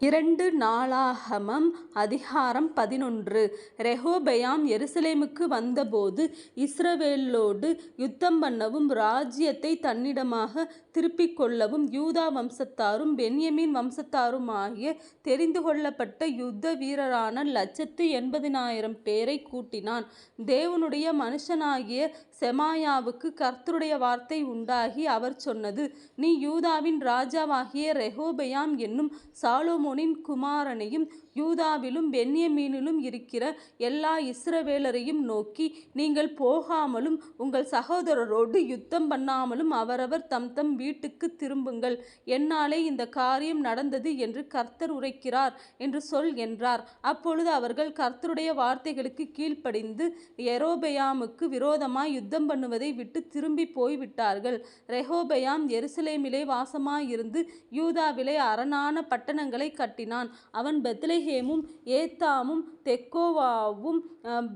இரண்டு நாளாகமம் அதிகாரம் பதினொன்று ரெஹோபெயாம் எருசலேமுக்கு வந்தபோது இஸ்ரவேலோடு யுத்தம் பண்ணவும் ராஜ்யத்தை தன்னிடமாக திருப்பிக் கொள்ளவும் யூதா வம்சத்தாரும் பென்யமின் வம்சத்தாருமாகிய தெரிந்து கொள்ளப்பட்ட யுத்த வீரரான லட்சத்து எண்பதினாயிரம் பேரைக் கூட்டினான். தேவனுடைய மனுஷனாகிய செமாயாவுக்கு கர்த்தருடைய வார்த்தை உண்டாகி அவர் சொன்னது நீ யூதாவின் ராஜாவாகிய ரெஹோபெயாம் என்னும் சீமோனின் குமாரனையும் யூதாவிலும் பென்யமீனிலும் இருக்கிற எல்லா இஸ்ரவேலரையும் நோக்கி நீங்கள் போகாமலும் உங்கள் சகோதரரோடு யுத்தம் பண்ணாமலும் அவரவர் தம் தம் வீட்டுக்குத் திரும்புங்கள் என்னாலே இந்த காரியம் நடந்தது என்று கர்த்தர் உரைக்கிறார் என்று சொல் என்றார். அப்பொழுது அவர்கள் கர்த்தருடைய வார்த்தைகளுக்கு கீழ்ப்படிந்து எரோபயாமுக்கு விரோதமாய் யுத்தம் பண்ணுவதை விட்டு திரும்பிப் போய்விட்டார்கள். ரெஹோபயாம் எருசலேமிலே வாசமாயிருந்து யூதாவிலே அரணான பட்டணங்களை கட்டினான். அவன் பெத்லெகேமும் ஏத்தாமும் தெக்கோவாவும்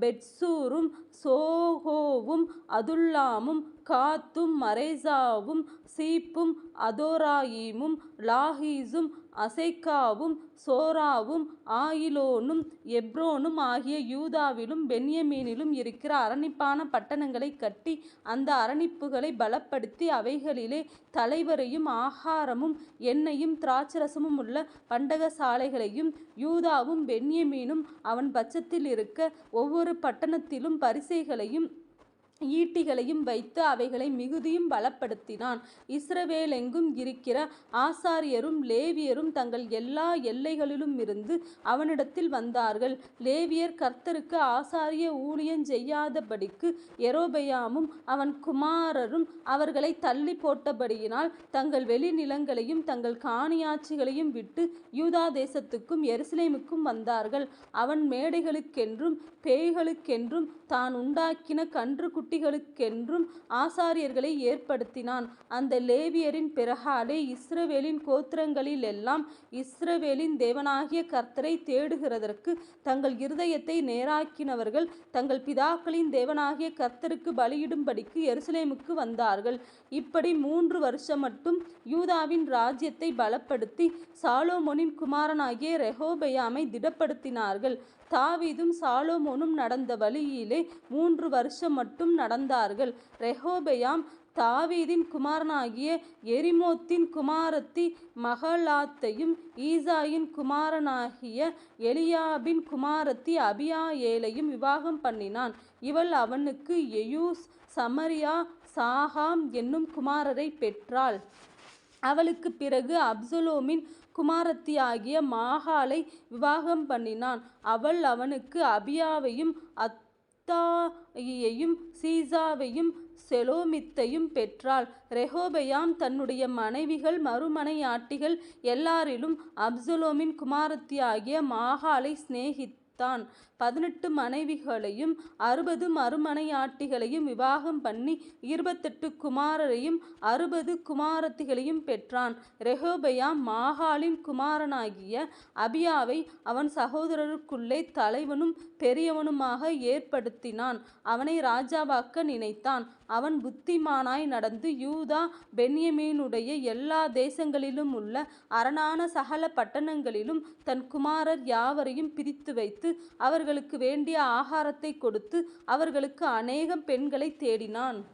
பெட்சூரும் சோகோவும் அதுல்லாமும் காத்தும் மரேசாவும் சீப்பும் அதோராயிமும் லாஹீஸும் அசைக்காவும் சோராவும் ஆயிலோனும் எப்ரோனும் ஆகிய யூதாவிலும் பென்யமீனிலும் இருக்கிற அரணிப்பான பட்டணங்களை கட்டி அந்த அரணிப்புகளை பலப்படுத்தி அவைகளிலே தலைவரையும் ஆகாரமும் எண்ணெயும் திராட்சரசமும் உள்ள பண்டக பண்டகசாலைகளையும் யூதாவும் பென்யமீனும் அவன் பட்சத்தில் இருக்க ஒவ்வொரு பட்டணத்திலும் பரிசு வரிசைகளையும் ஈட்டிகளையும் வைத்து அவைகளை மிகுதியும் பலப்படுத்தினான். இஸ்ரவேலெங்கும் இருக்கிற ஆசாரியரும் லேவியரும் தங்கள் எல்லா எல்லைகளிலுமிருந்து அவனிடத்தில் வந்தார்கள். லேவியர் கர்த்தருக்கு ஆசாரிய ஊழியம் செய்யாதபடிக்கு எரோபயாமும் அவன் குமாரரும் அவர்களை தள்ளி போட்டபடியினால் தங்கள் வெளிநிலங்களையும் தங்கள் காணியாட்சிகளையும் விட்டு யூதா தேசத்துக்கும் எருசலேமுக்கும் வந்தார்கள். அவன் மேடைகளுக்கென்றும் பேய்களுக்கென்றும் தான் உண்டாக்கின குட்டிகளுக்கென்றும் ஆசாரியர்களை ஏற்படுத்தினான். அந்த லேவியரின் பிறகாலே இஸ்ரவேலின் கோத்திரங்களிலெல்லாம் இஸ்ரவேலின் தேவனாகிய கர்த்தரை தேடுகிறதற்கு தங்கள் இருதயத்தை நேராக்கினவர்கள் தங்கள் பிதாக்களின் தேவனாகிய கர்த்தருக்கு பலியிடும்படிக்கு எருசலேமுக்கு வந்தார்கள். இப்படி மூன்று வருஷம் மட்டும் யூதாவின் ராஜ்யத்தை பலப்படுத்தி சாலோமோனின் குமாரனாகிய ரெஹோபயாமை திடப்படுத்தினார்கள். தாவீதும் சாலோமோனும் நடந்த வழியிலே மூன்று வருஷம் மட்டும் நடந்தார்கள். ரெஹோபெயாம் தாவீதின் குமாரனாகிய எரிமோத்தின் குமாரத்தி மகளாத்தையும் ஈசாயின் குமாரனாகிய எலியாபின் குமாரத்தி அபியாயேலையும் விவாகம் பண்ணினான். இவள் அவனுக்கு எயூஸ் சமரியா சாகாம் என்னும் குமாரரைப் பெற்றாள். அவளுக்குப் பிறகு அப்சலோமின் குமாரத்தியாகிய மாகாளை விவாகம் பண்ணினான். அவள் அவனுக்கு அபியாவையும் அத்தாயியையும் சீசாவையும் செலோமித்தையும் பெற்றாள். ரெஹோபயாம் தன்னுடைய மனைவிகள் மறுமனையாட்டிகள் எல்லாரிலும் அப்சலோமின் குமாரத்தியாகிய மாகாளைச் சிநேகித்தான். பதினெட்டு மனைவிகளையும் அறுபது மறுமனையாட்டிகளையும் விவாகம் பண்ணி இருபத்தெட்டு குமாரரையும் அறுபது குமாரத்திகளையும் பெற்றான். ரெஹோபயாம் மாகாளின் குமாரனாகிய அபியாவை அவன் சகோதரருக்குள்ளே தலைவனும் பெரியவனுமாக ஏற்படுத்தினான் அவனை ராஜாவாக்க நினைத்தான். அவன் புத்திமானாய் நடந்து யூதா பென்யமீனுடைய எல்லா தேசங்களிலும் உள்ள அரணான சகல பட்டணங்களிலும் தன் குமாரர் யாவரையும் பிரித்து வைத்து வைத்து அவர்களுக்கு வேண்டிய ஆகாரத்தைக் கொடுத்து அவர்களுக்கு அநேகம் பெண்களைத் தேடினான்.